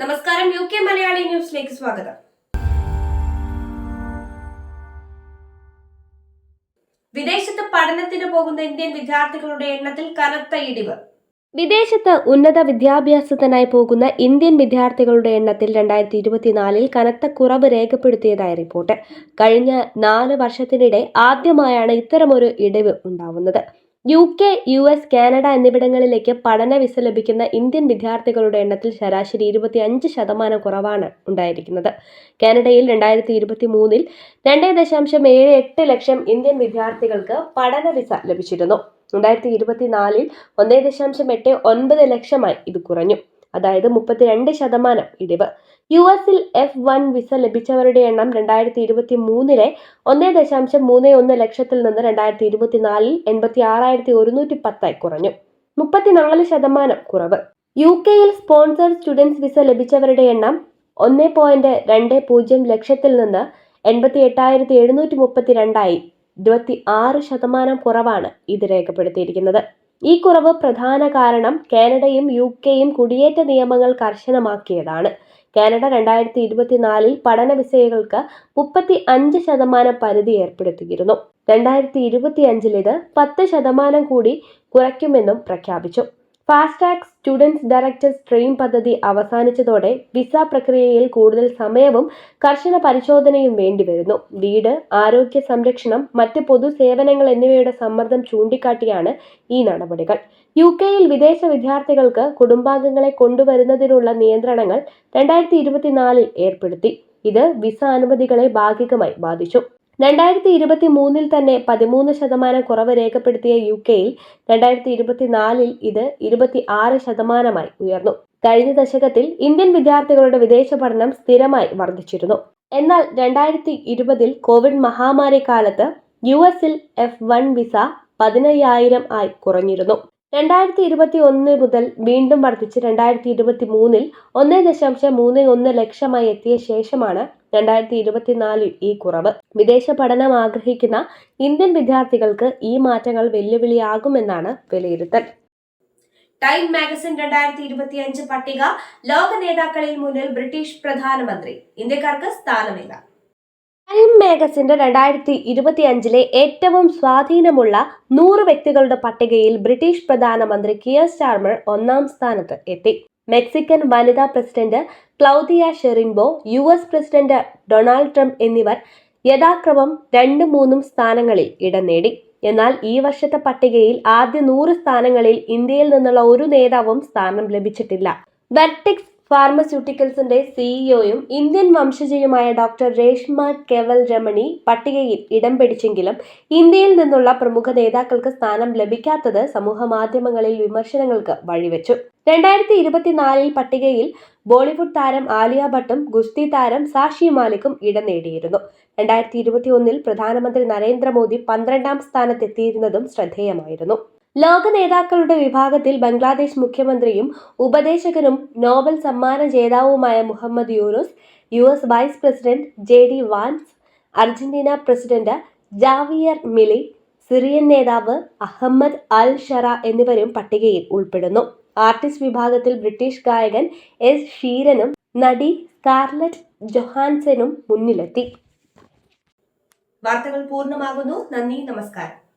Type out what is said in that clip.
നമസ്കാരം U K Malayali ന്യൂസിലേക്ക് സ്വാഗതം. വിദേശത്ത് പഠനത്തിന് പോകുന്ന ഇന്ത്യൻ വിദ്യാർത്ഥികളുടെ എണ്ണത്തിൽ കനത്ത ഇടിവ്. വിദേശത്ത് ഉന്നത വിദ്യാഭ്യാസത്തിനായി പോകുന്ന ഇന്ത്യൻ വിദ്യാർത്ഥികളുടെ എണ്ണത്തിൽ രണ്ടായിരത്തി ഇരുപത്തിനാലിൽ കനത്ത കുറവ് രേഖപ്പെടുത്തിയതായി റിപ്പോർട്ട്. കഴിഞ്ഞ നാല് വർഷത്തിനിടെ ആദ്യമായാണ് ഇത്തരമൊരു ഇടിവ് ഉണ്ടാവുന്നത്. U K U S Canada എന്നിവിടങ്ങളിലേക്ക് പഠന വിസ ലഭിക്കുന്ന ഇന്ത്യൻ വിദ്യാർത്ഥികളുടെ എണ്ണത്തിൽ ശരാശരി ഇരുപത്തി അഞ്ച് ശതമാനം കുറവാണ് ഉണ്ടായിരിക്കുന്നത്. കാനഡയിൽ രണ്ടായിരത്തി ഇരുപത്തി മൂന്നിൽ രണ്ട് ദശാംശം ഏഴ് എട്ട് ലക്ഷം ഇന്ത്യൻ വിദ്യാർത്ഥികൾക്ക് പഠന വിസ ലഭിച്ചിരുന്നു. രണ്ടായിരത്തി ഇരുപത്തിനാലിൽ ഒന്നേ ദശാംശം എട്ട് ഒൻപത് ലക്ഷമായി ഇത് കുറഞ്ഞു. അതായത് മുപ്പത്തിരണ്ട് ശതമാനം ഇടിവ്. യു എസിൽ എഫ് വൺ വിസ ലഭിച്ചവരുടെ എണ്ണം രണ്ടായിരത്തി ഇരുപത്തി മൂന്നിലെ ഒന്നേ ദശാംശം മൂന്ന് ഒന്ന് ലക്ഷത്തിൽ നിന്ന് രണ്ടായിരത്തി ഇരുപത്തിനാലിൽ എൺപത്തി ആറായിരത്തി ഒരുന്നൂറ്റി പത്തായി കുറഞ്ഞു. മുപ്പത്തിനാല് ശതമാനം കുറവ്. യു കെയിൽ സ്പോൺസർ സ്റ്റുഡൻസ് വിസ ലഭിച്ചവരുടെ എണ്ണം ഒന്ന് പോയിന്റ് രണ്ട് പൂജ്യം ലക്ഷത്തിൽ നിന്ന് എൺപത്തി എട്ടായിരത്തി എഴുന്നൂറ്റി മുപ്പത്തി രണ്ടായി ഇരുപത്തി ആറ് ശതമാനം കുറവാണ് ഇത് രേഖപ്പെടുത്തിയിരിക്കുന്നത്. ഈ കുറവ് പ്രധാന കാരണം കാനഡയും യു കെയും കുടിയേറ്റ നിയമങ്ങൾ കർശനമാക്കിയതാണ്. കാനഡ രണ്ടായിരത്തി ഇരുപത്തിനാലിൽ പഠന വിസയകൾക്ക് മുപ്പത്തി അഞ്ച് ശതമാനം പരിധി ഏർപ്പെടുത്തിയിരുന്നു. രണ്ടായിരത്തി ഇരുപത്തി അഞ്ചിൽ ഇത് പത്ത് ശതമാനം കൂടി കുറയ്ക്കുമെന്നും പ്രഖ്യാപിച്ചു. ഫാസ്ടാഗ് സ്റ്റുഡൻസ് ഡയറക്ടർ സ്ട്രീം പദ്ധതി അവസാനിച്ചതോടെ വിസ പ്രക്രിയയിൽ കൂടുതൽ സമയവും കർശന പരിശോധനയും വേണ്ടിവരുന്നു. വീട് ആരോഗ്യ സംരക്ഷണം മറ്റ് പൊതുസേവനങ്ങൾ എന്നിവയുടെ സമ്മർദ്ദം ചൂണ്ടിക്കാട്ടിയാണ് ഈ നടപടികൾ. യു കെയിൽ വിദേശ വിദ്യാർത്ഥികൾക്ക് കുടുംബാംഗങ്ങളെ കൊണ്ടുവരുന്നതിനുള്ള നിയന്ത്രണങ്ങൾ രണ്ടായിരത്തി ഇരുപത്തിനാലിൽ ഏർപ്പെടുത്തി. ഇത് വിസ അനുമതികളെ ഭാഗികമായി ബാധിച്ചു. രണ്ടായിരത്തി ഇരുപത്തി മൂന്നിൽ തന്നെ പതിമൂന്ന് ശതമാനം കുറവ് രേഖപ്പെടുത്തിയ യു കെയിൽ രണ്ടായിരത്തി ഇരുപത്തിനാലിൽ ഇത് ഇരുപത്തി ആറ് ശതമാനമായി ഉയർന്നു. കഴിഞ്ഞ ദശകത്തിൽ ഇന്ത്യൻ വിദ്യാർത്ഥികളുടെ വിദേശ പഠനം സ്ഥിരമായി വർദ്ധിച്ചിരുന്നു. എന്നാൽ രണ്ടായിരത്തി ഇരുപതിൽ കോവിഡ് മഹാമാരി കാലത്ത് യു എസിൽ എഫ് വൺ വിസ പതിനയ്യായിരം ആയി കുറഞ്ഞിരുന്നു. രണ്ടായിരത്തി ഇരുപത്തി ഒന്ന് മുതൽ വീണ്ടും വർദ്ധിച്ച് രണ്ടായിരത്തി ഇരുപത്തി മൂന്നിൽ ഒന്ന് ദശാംശം മൂന്ന് ഒന്ന് ലക്ഷമായി എത്തിയ ശേഷമാണ് രണ്ടായിരത്തി ഇരുപത്തിനാലിൽ ഈ കുറവ്. വിദേശ പഠനം ആഗ്രഹിക്കുന്ന ഇന്ത്യൻ വിദ്യാർത്ഥികൾക്ക് ഈ മാറ്റങ്ങൾ വെല്ലുവിളിയാകുമെന്നാണ് വിലയിരുത്തൽ. ടൈം മാഗസിൻ രണ്ടായിരത്തി ഇരുപത്തിയഞ്ച് പട്ടിക ലോക നേതാക്കളിൽ മുന്നിൽ ബ്രിട്ടീഷ് പ്രധാനമന്ത്രി. ഇന്ത്യക്കാർക്ക് സ്ഥാനമില്ല ടൈം മാഗസിന്റെ രണ്ടായിരത്തി ഇരുപത്തി അഞ്ചിലെ ഏറ്റവും സ്വാധീനമുള്ള നൂറ് വ്യക്തികളുടെ പട്ടികയിൽ ബ്രിട്ടീഷ് പ്രധാനമന്ത്രി കിയർ സ്റ്റാർമർ ഒന്നാം സ്ഥാനത്ത് എത്തി. മെക്സിക്കൻ വനിതാ president Claudia Sheinbaum U S president Donald Trump എന്നിവർ യഥാക്രമം രണ്ടും മൂന്നും സ്ഥാനങ്ങളിൽ ഇടം നേടി. എന്നാൽ ഈ വർഷത്തെ പട്ടികയിൽ ആദ്യ നൂറ് സ്ഥാനങ്ങളിൽ ഇന്ത്യയിൽ നിന്നുള്ള ഒരു നേതാവും സ്ഥാനം ലഭിച്ചിട്ടില്ല. വെർട്ടിക്സ് ഫാർമസ്യൂട്ടിക്കൽസിന്റെ സിഇഒയും ഇന്ത്യൻ വംശജയുമായ ഡോക്ടർ രേഷ്മ കെവൽ രമണി പട്ടികയിൽ ഇടം പിടിച്ചെങ്കിലും ഇന്ത്യയിൽ നിന്നുള്ള പ്രമുഖ നേതാക്കൾക്ക് സ്ഥാനം ലഭിക്കാത്തത് സമൂഹ മാധ്യമങ്ങളിൽ വിമർശനങ്ങൾക്ക് വഴിവെച്ചു. രണ്ടായിരത്തി ഇരുപത്തിനാലിൽ പട്ടികയിൽ ബോളിവുഡ് താരം ആലിയ ഭട്ടും ഗുസ്തി താരം സാഷി മാലിക്കും ഇടം നേടിയിരുന്നു. രണ്ടായിരത്തി ഇരുപത്തിയൊന്നിൽ പ്രധാനമന്ത്രി നരേന്ദ്രമോദി പന്ത്രണ്ടാം സ്ഥാനത്തെത്തിയിരുന്നതും ശ്രദ്ധേയമായിരുന്നു. ലോക നേതാക്കളുടെ വിഭാഗത്തിൽ ബംഗ്ലാദേശ് മുഖ്യമന്ത്രിയും ഉപദേശകനും നോബൽ സമ്മാന ജേതാവുമായ Muhammad Yunus U S vice president J D Vance Argentina president Javier Milei Syrian നേതാവ് അഹമ്മദ് അൽ ഷറ എന്നിവരും പട്ടികയിൽ ഉൾപ്പെടുന്നു. ആർട്ടിസ്റ്റ് വിഭാഗത്തിൽ ബ്രിട്ടീഷ് ഗായകൻ എസ് ഷീരനും നടി കാർലറ്റ് ജൊഹാൻസനും മുന്നിലെത്തി. വാർത്തകൾ പൂർണമാകുന്നു. നന്ദി നമസ്കാരം.